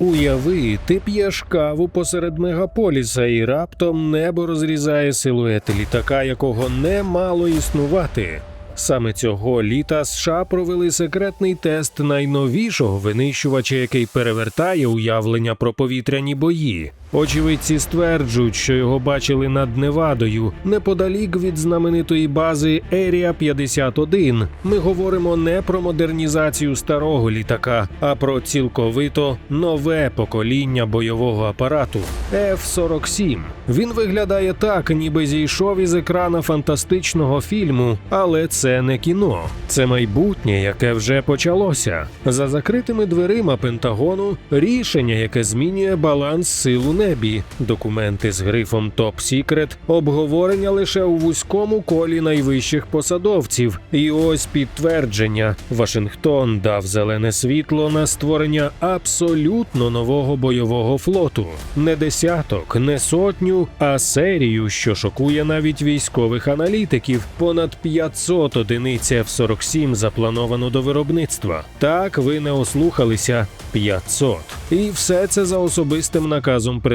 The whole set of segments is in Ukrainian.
Уяви, ти п'єш каву посеред мегаполіса, і раптом небо розрізає силует літака, якого не мало існувати. Саме цього літа США провели секретний тест найновішого винищувача, який перевертає уявлення про повітряні бої. Очевидці стверджують, що його бачили над Невадою, неподалік від знаменитої бази Ерія 51. Ми говоримо не про модернізацію старого літака, а про цілковито нове покоління бойового апарату F-47. Він виглядає так, ніби зійшов із екрана фантастичного фільму, але це не кіно, це майбутнє, яке вже почалося. За закритими дверима Пентагону рішення, яке змінює баланс сил у небі, документи з грифом Топ Сікрет, обговорення лише у вузькому колі найвищих посадовців. І ось підтвердження: Вашингтон дав зелене світло на створення абсолютно нового бойового флоту, не десяток, не сотню, а серію, що шокує навіть військових аналітиків. Понад 500 одиниць F-47 заплановано до виробництва. Так ви не ослухалися 500. І все це за особистим наказом президента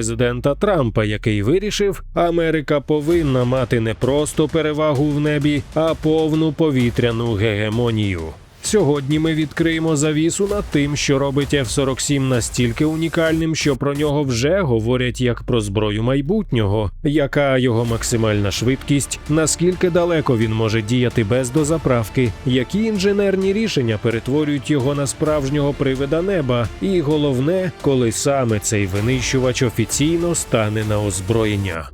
Трампа, який вирішив, Америка повинна мати не просто перевагу в небі, а повну повітряну гегемонію. Сьогодні ми відкриємо завісу над тим, що робить F-47 настільки унікальним, що про нього вже говорять як про зброю майбутнього, яка його максимальна швидкість, наскільки далеко він може діяти без дозаправки, які інженерні рішення перетворюють його на справжнього привида неба, і головне, коли саме цей винищувач офіційно стане на озброєння.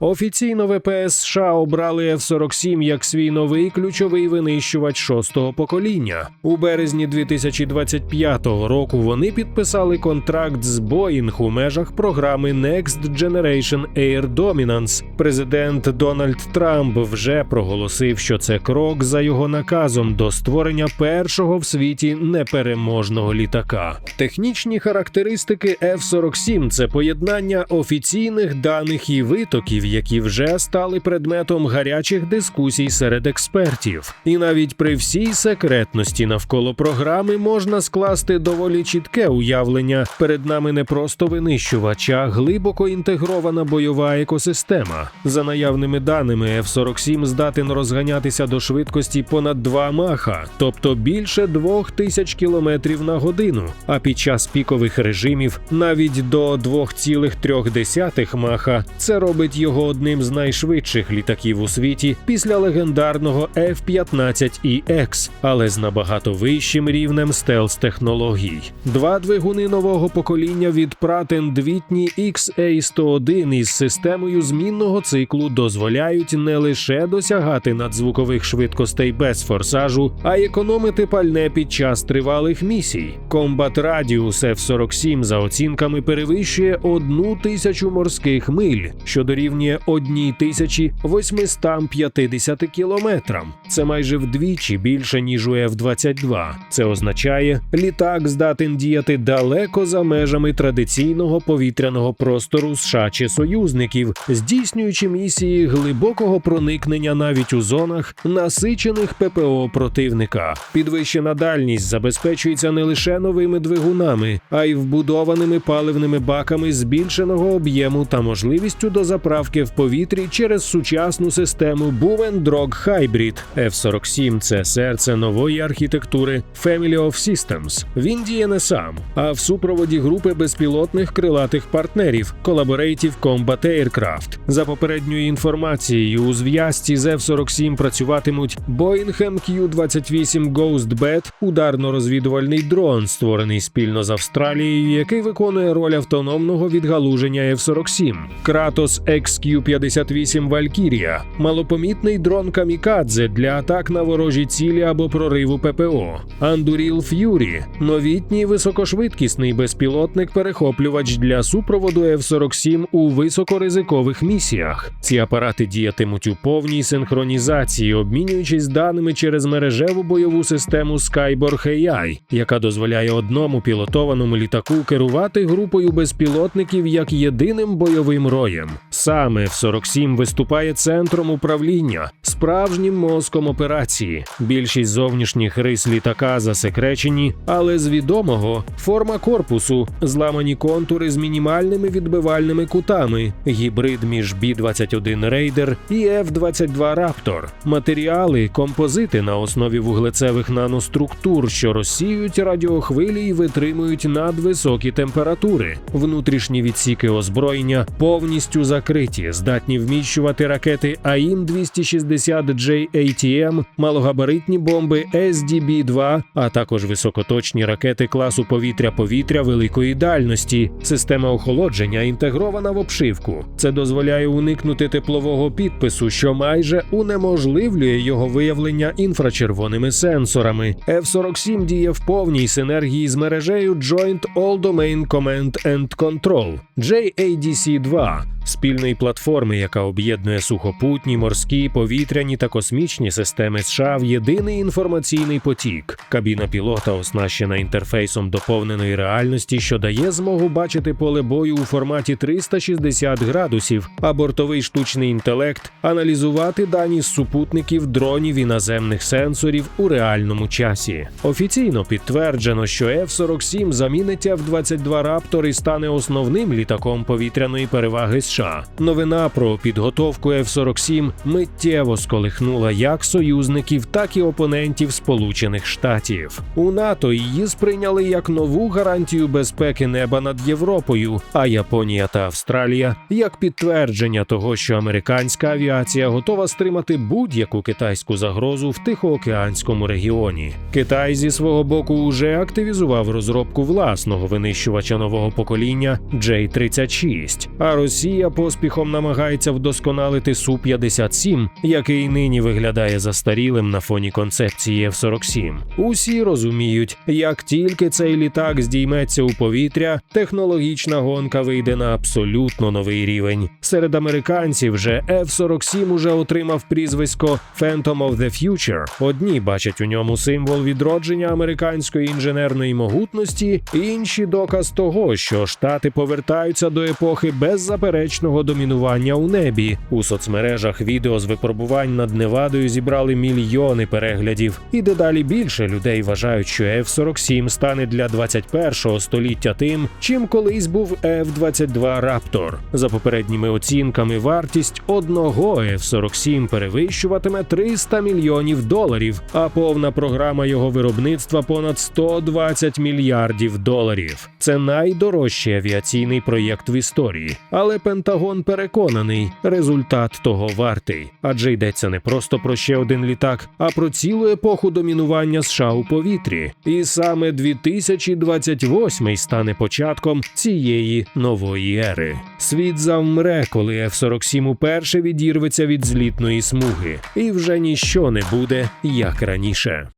Офіційно ВПС США обрали F-47 як свій новий ключовий винищувач шостого покоління. У березні 2025 року вони підписали контракт з Boeing у межах програми Next Generation Air Dominance. Президент Дональд Трамп вже проголосив, що це крок за його наказом до створення першого в світі непереможного літака. Технічні характеристики F-47 – це поєднання офіційних даних і витоків які вже стали предметом гарячих дискусій серед експертів. І навіть при всій секретності навколо програми можна скласти доволі чітке уявлення. Перед нами не просто винищувач, а глибоко інтегрована бойова екосистема. За наявними даними, F-47 здатен розганятися до швидкості понад 2 маха, тобто більше 2000 км на годину. А під час пікових режимів навіть до 2,3 маха це робить його одним з найшвидших літаків у світі після легендарного F-15EX, але з набагато вищим рівнем стелс технологій. Два двигуни нового покоління від Pratt Whitney XA101 із системою змінного циклу дозволяють не лише досягати надзвукових швидкостей без форсажу, а й економити пальне під час тривалих місій. Комбат Радіус F-47 за оцінками перевищує одну тисячу морських миль, що дорівнює 1850 кілометрам. Це майже вдвічі більше ніж у F-22. Це означає, літак здатен діяти далеко за межами традиційного повітряного простору США чи союзників, здійснюючи місії глибокого проникнення навіть у зонах, насичених ППО противника. Підвищена дальність забезпечується не лише новими двигунами, а й вбудованими паливними баками збільшеного об'єму та можливістю до заправки в повітрі через сучасну систему Buvendrog Hybrid. F-47 – це серце нової архітектури Family of Systems. Він діє не сам, а в супроводі групи безпілотних крилатих партнерів Collaborative Combat Aircraft. За попередньою інформацією, у зв'язці з F-47 працюватимуть Boeing MQ-28 Ghost-Bat – ударно-розвідувальний дрон, створений спільно з Австралією, який виконує роль автономного відгалуження F-47. Kratos XQ-58 Valkyria – малопомітний дрон камікадзе для атак на ворожі цілі або прориву ППО. Anduril Fury – новітній високошвидкісний безпілотник-перехоплювач для супроводу F-47 у високоризикових місіях. Ці апарати діятимуть у повній синхронізації, обмінюючись даними через мережеву бойову систему Skyborg AI, яка дозволяє одному пілотованому літаку керувати групою безпілотників як єдиним бойовим роєм. Сам Саме F-47 виступає центром управління, справжнім мозком операції. Більшість зовнішніх рис літака засекречені, але з відомого форма корпусу, зламані контури з мінімальними відбивальними кутами, гібрид між B-21 Raider і F-22 Raptor, матеріали, композити на основі вуглецевих наноструктур, що розсіюють радіохвилі і витримують надвисокі температури. Внутрішні відсіки озброєння повністю закриті, здатні вміщувати ракети АІМ-260 JATM, малогабаритні бомби SDB-2, а також високоточні ракети класу повітря-повітря великої дальності. Система охолодження інтегрована в обшивку. Це дозволяє уникнути теплового підпису, що майже унеможливлює його виявлення інфрачервоними сенсорами. F-47 діє в повній синергії з мережею Joint All Domain Command and Control JADC-2, спільної платформи, яка об'єднує сухопутні, морські, повітряні та космічні системи США в єдиний інформаційний потік. Кабіна пілота оснащена інтерфейсом доповненої реальності, що дає змогу бачити поле бою у форматі 360 градусів, а бортовий штучний інтелект аналізувати дані з супутників, дронів і наземних сенсорів у реальному часі. Офіційно підтверджено, що F-47 замінить F-22 Raptor і стане основним літаком повітряної переваги США. Новина про підготовку F-47 миттєво сколихнула як союзників, так і опонентів Сполучених Штатів. У НАТО її сприйняли як нову гарантію безпеки неба над Європою, а Японія та Австралія як підтвердження того, що американська авіація готова стримати будь-яку китайську загрозу в Тихоокеанському регіоні. Китай зі свого боку уже активізував розробку власного винищувача нового покоління J-36, а Росія поспіхом намагається вдосконалити Су-57, який нині виглядає застарілим на фоні концепції F-47. Усі розуміють, як тільки цей літак здійметься у повітря, технологічна гонка вийде на абсолютно новий рівень. Серед американців же F-47 уже отримав прізвисько Phantom of the Future. Одні бачать у ньому символ відродження американської інженерної могутності, інші доказ того, що штати повертаються до епохи беззаперечного домінування у небі. У соцмережах відео з випробувань над Невадою зібрали мільйони переглядів, і дедалі більше людей вважають, що F-47 стане для 21-го століття тим, чим колись був F-22 Raptor. За попередніми оцінками, вартість одного F-47 перевищуватиме 300 мільйонів доларів, а повна програма його виробництва понад 120 мільярдів доларів. Це найдорожчий авіаційний проєкт в історії. Але Пентагон переконаний, результат того вартий, адже йдеться не просто про ще один літак, а про цілу епоху домінування США у повітрі. І саме 2028 стане початком цієї нової ери. Світ завмре, коли F-47 уперше відірветься від злітної смуги, і вже ніщо не буде як раніше.